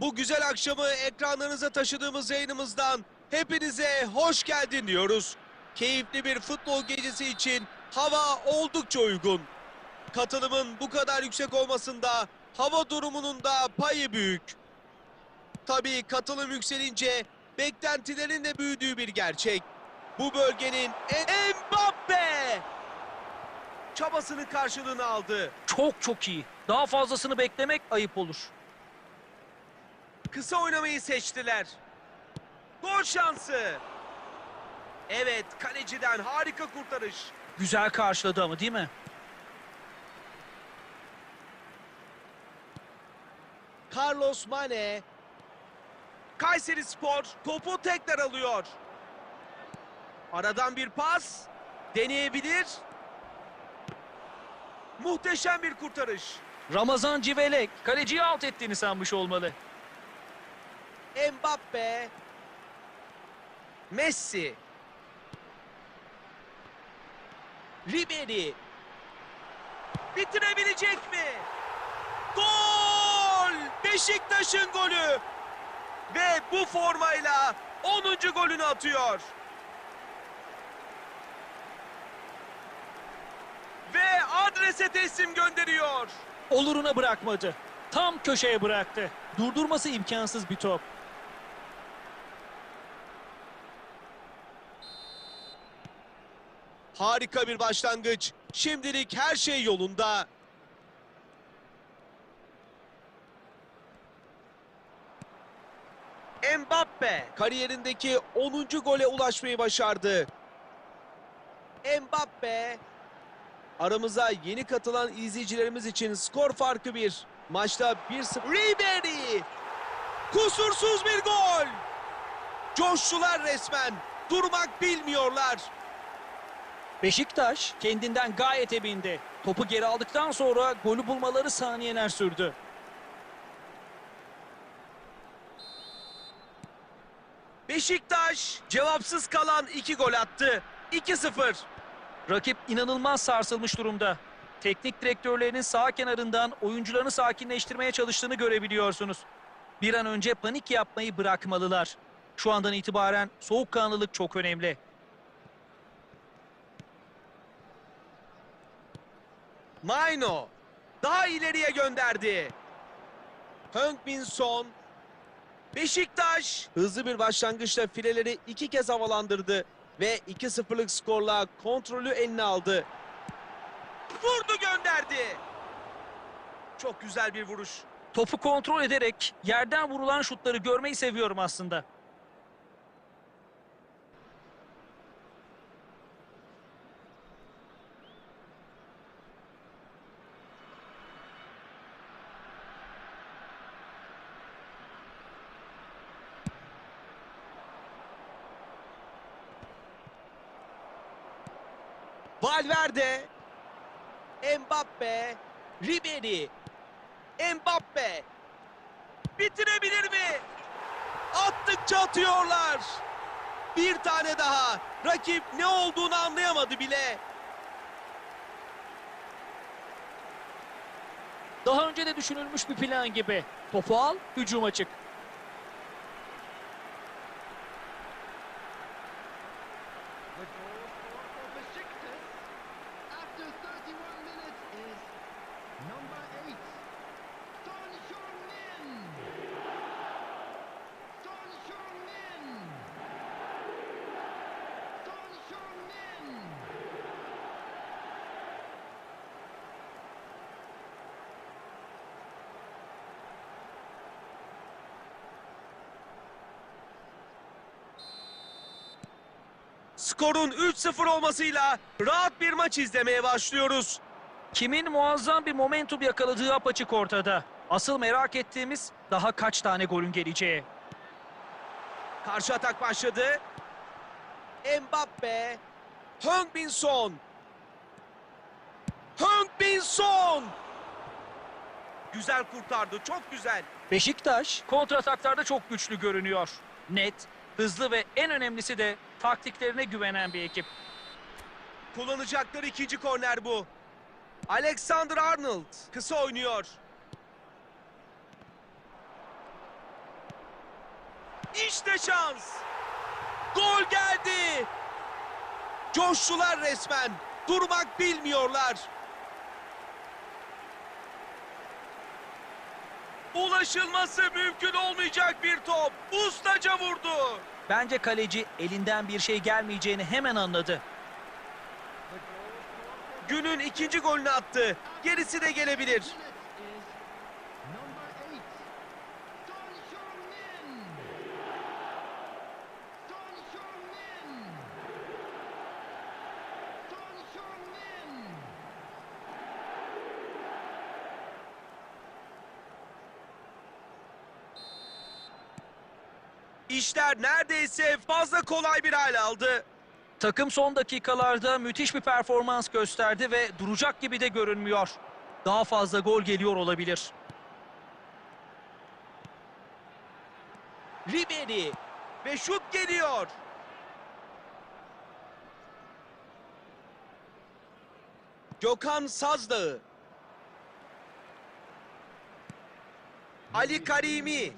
Bu güzel akşamı ekranlarınıza taşıdığımız yayınımızdan hepinize hoş geldin diyoruz. Keyifli bir futbol gecesi için hava oldukça uygun. Katılımın bu kadar yüksek olmasında hava durumunun da payı büyük. Tabii katılım yükselince beklentilerin de büyüdüğü bir gerçek. Bu bölgenin en Mbappe çabasının karşılığını aldı. Çok çok iyi. Daha fazlasını beklemek ayıp olur. Kısa oynamayı seçtiler. Gol şansı. Evet, kaleciden harika kurtarış. Güzel karşıladı ama değil mi? Carlos Mane. Kayseri Spor topu tekrar alıyor. Aradan bir pas. Deneyebilir. Muhteşem bir kurtarış. Ramazan Civelek kaleciyi alt ettiğini sanmış olmalı. Mbappe. Messi. Ribery. Bitirebilecek mi? Gol! Beşiktaş'ın golü. Ve bu formayla 10. golünü atıyor. Ve adrese teslim gönderiyor. Oluruna bırakmadı. Tam köşeye bıraktı. Durdurması imkansız bir top. Harika bir başlangıç. Şimdilik her şey yolunda. Mbappe kariyerindeki 10. gole ulaşmayı başardı. Mbappe aramıza yeni katılan izleyicilerimiz için skor farkı bir. Maçta 1-0. Ribery! Kusursuz bir gol! Coştular resmen. Durmak bilmiyorlar. Beşiktaş kendinden gayet emindi. Topu geri aldıktan sonra golü bulmaları saniyeler sürdü. Beşiktaş cevapsız kalan iki gol attı. 2-0. Rakip inanılmaz sarsılmış durumda. Teknik direktörlerinin sağ kenarından oyuncularını sakinleştirmeye çalıştığını görebiliyorsunuz. Bir an önce panik yapmayı bırakmalılar. Şu andan itibaren soğukkanlılık çok önemli. Maino daha ileriye gönderdi. Heung-Min Son. Beşiktaş hızlı bir başlangıçla fileleri iki kez havalandırdı ve 2-0'lık skorla kontrolü eline aldı. Vurdu gönderdi. Çok güzel bir vuruş. Topu kontrol ederek yerden vurulan şutları görmeyi seviyorum aslında. Valverde. Mbappe. Ribery. Mbappe. Bitirebilir mi? Attıkça atıyorlar. Bir tane daha. Rakip ne olduğunu anlayamadı bile. Daha önce de düşünülmüş bir plan gibi. Topu al, hücuma çık. Skorun 3-0 olmasıyla rahat bir maç izlemeye başlıyoruz. Kimin muazzam bir momentum yakaladığı apaçık ortada. Asıl merak ettiğimiz daha kaç tane golün geleceği. Karşı atak başladı. Mbappe. Heung-Min Son. Heung-Min Son. Güzel kurtardı, çok güzel. Beşiktaş kontrataklarda çok güçlü görünüyor. Net, hızlı ve en önemlisi de taktiklerine güvenen bir ekip. Kullanacakları ikinci korner bu. Alexander Arnold kısa oynuyor. İşte şans. Gol geldi. Coştular resmen. Durmak bilmiyorlar. Ulaşılması mümkün olmayacak bir top. Ustaca vurdu. Bence kaleci elinden bir şey gelmeyeceğini hemen anladı. Günün ikinci golünü attı. Gerisi de gelebilir. İşler neredeyse fazla kolay bir hal aldı. Takım son dakikalarda müthiş bir performans gösterdi ve duracak gibi de görünmüyor. Daha fazla gol geliyor olabilir. Ribery ve şut geliyor. Gökhan Sazdağı. Ali Karimi.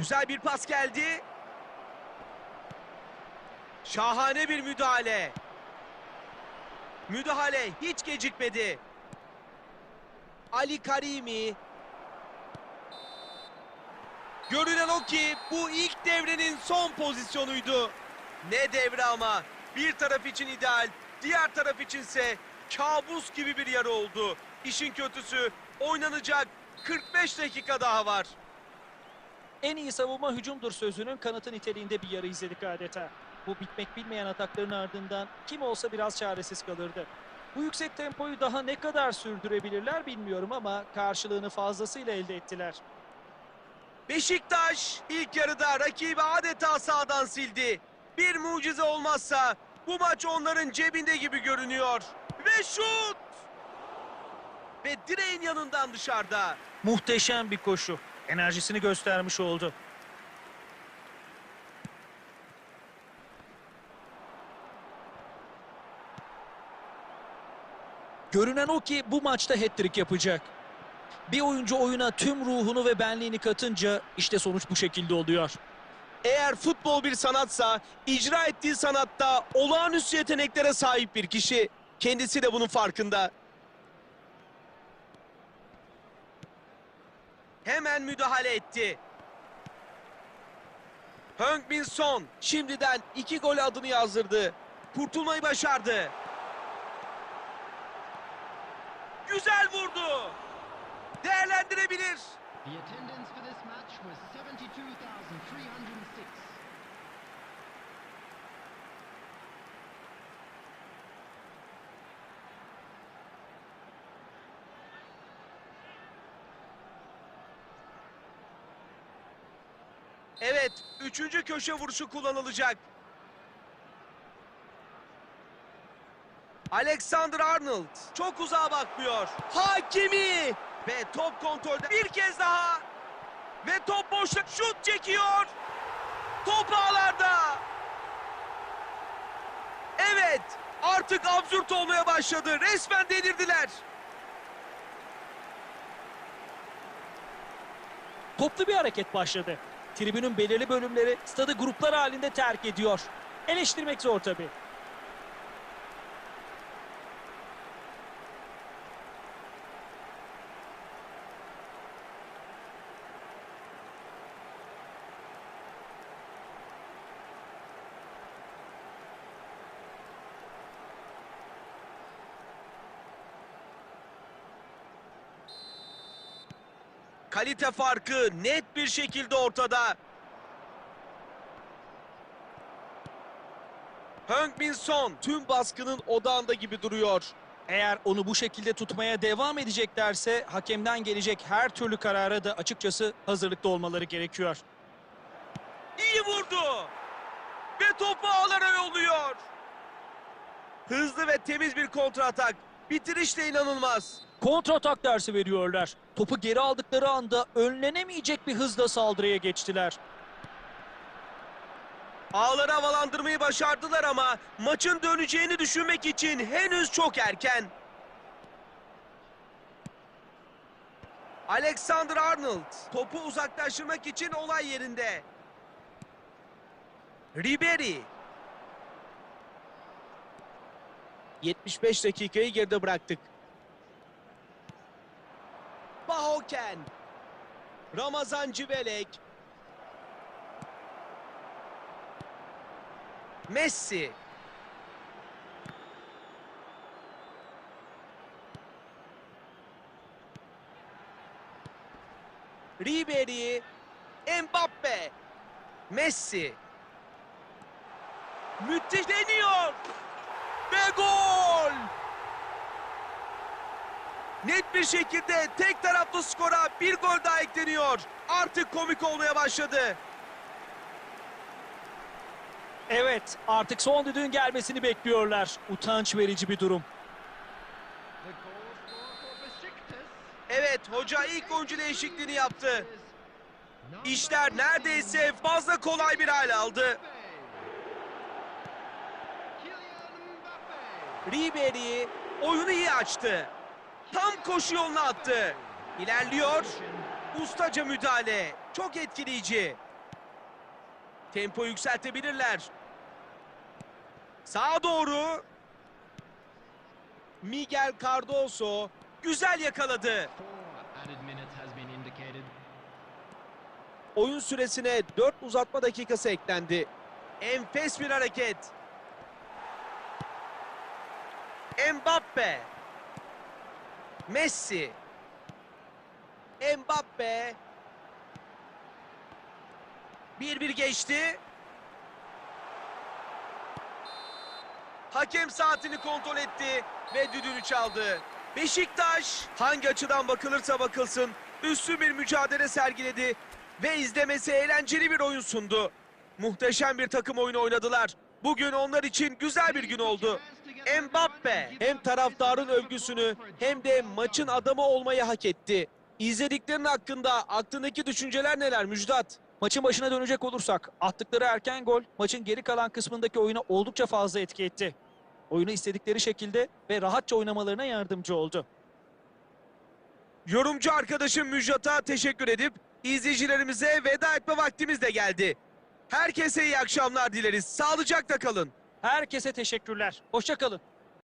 Güzel bir pas geldi. Şahane bir müdahale. Müdahale hiç gecikmedi. Ali Karimi. Görünen o ki bu ilk devrenin son pozisyonuydu. Ne devre ama. Bir taraf için ideal, diğer taraf içinse kabus gibi bir yarı oldu. İşin kötüsü oynanacak 45 dakika daha var. En iyi savunma hücumdur sözünün kanıtı niteliğinde bir yarı izledik adeta. Bu bitmek bilmeyen atakların ardından kim olsa biraz çaresiz kalırdı. Bu yüksek tempoyu daha ne kadar sürdürebilirler bilmiyorum ama karşılığını fazlasıyla elde ettiler. Beşiktaş ilk yarıda rakibi adeta sağdan sildi. Bir mucize olmazsa bu maç onların cebinde gibi görünüyor. Ve şut! Ve direğin yanından dışarıda. Muhteşem bir koşu. Enerjisini göstermiş oldu. Görünen o ki bu maçta hat-trick yapacak. Bir oyuncu oyuna tüm ruhunu ve benliğini katınca işte sonuç bu şekilde oluyor. Eğer futbol bir sanatsa, icra ettiği sanatta olağanüstü yeteneklere sahip bir kişi. Kendisi de bunun farkında. Hemen müdahale etti. Heung-min Son şimdiden iki gol adını yazdırdı. Kurtulmayı başardı. Güzel vurdu. Değerlendirebilir. The attendance for this match was 72,306. Evet, üçüncü köşe vuruşu kullanılacak. Alexander Arnold çok uzağa bakmıyor. Hakimi ve top kontrolde bir kez daha. Ve top boşta şut çekiyor. Top ağlarda. Evet, artık absürt olmaya başladı. Resmen delirdiler. Toplu bir hareket başladı. Tribünün belirli bölümleri stadı gruplar halinde terk ediyor. Eleştirmek zor tabii. Kalite farkı net bir şekilde ortada. Heung-min Son tüm baskının odağında gibi duruyor. Eğer onu bu şekilde tutmaya devam edeceklerse hakemden gelecek her türlü karara da açıkçası hazırlıklı olmaları gerekiyor. İyi vurdu. Ve topu ağlara yolluyor. Hızlı ve temiz bir kontra atak. Bitiriş de inanılmaz. Kontratak dersi veriyorlar. Topu geri aldıkları anda önlenemeyecek bir hızla saldırıya geçtiler. Ağları havalandırmayı başardılar ama maçın döneceğini düşünmek için henüz çok erken. Alexander Arnold topu uzaklaştırmak için olay yerinde. Ribery 75 dakikayı geride bıraktık. Bahoken Ramazan Civelek Messi. Ribery. Mbappe. Messi. Müthiş. Deniyor. Ve gol! Net bir şekilde tek taraflı skora bir gol daha ekleniyor. Artık komik olmaya başladı. Evet, artık son düdüğün gelmesini bekliyorlar. Utanç verici bir durum. Evet hoca ilk oyuncu değişikliğini yaptı. İşler neredeyse fazla kolay bir hale aldı. Ribery oyunu iyi açtı. Tam koşu yoluna attı. İlerliyor. Ustaca müdahale. Çok etkileyici. Tempo yükseltebilirler. Sağa doğru. Miguel Cardoso güzel yakaladı. Oyun süresine 4 uzatma dakikası eklendi. Enfes bir hareket. Mbappe. Messi. Mbappe. 1-1 geçti. Hakem saatini kontrol etti ve düdüğünü çaldı. Beşiktaş hangi açıdan bakılırsa bakılsın üstün bir mücadele sergiledi ve izlemesi eğlenceli bir oyun sundu. Muhteşem bir takım oyunu oynadılar. Bugün onlar için güzel bir gün oldu. Mbappe hem taraftarın övgüsünü hem de maçın adamı olmayı hak etti. İzlediklerin hakkında aklındaki düşünceler neler Müjdat? Maçın başına dönecek olursak, attıkları erken gol maçın geri kalan kısmındaki oyuna oldukça fazla etki etti. Oyunu istedikleri şekilde ve rahatça oynamalarına yardımcı oldu. Yorumcu arkadaşım Müjdat'a teşekkür edip izleyicilerimize veda etme vaktimiz de geldi. Herkese iyi akşamlar dileriz. Sağlıcakla kalın. Herkese teşekkürler. Hoşça kalın.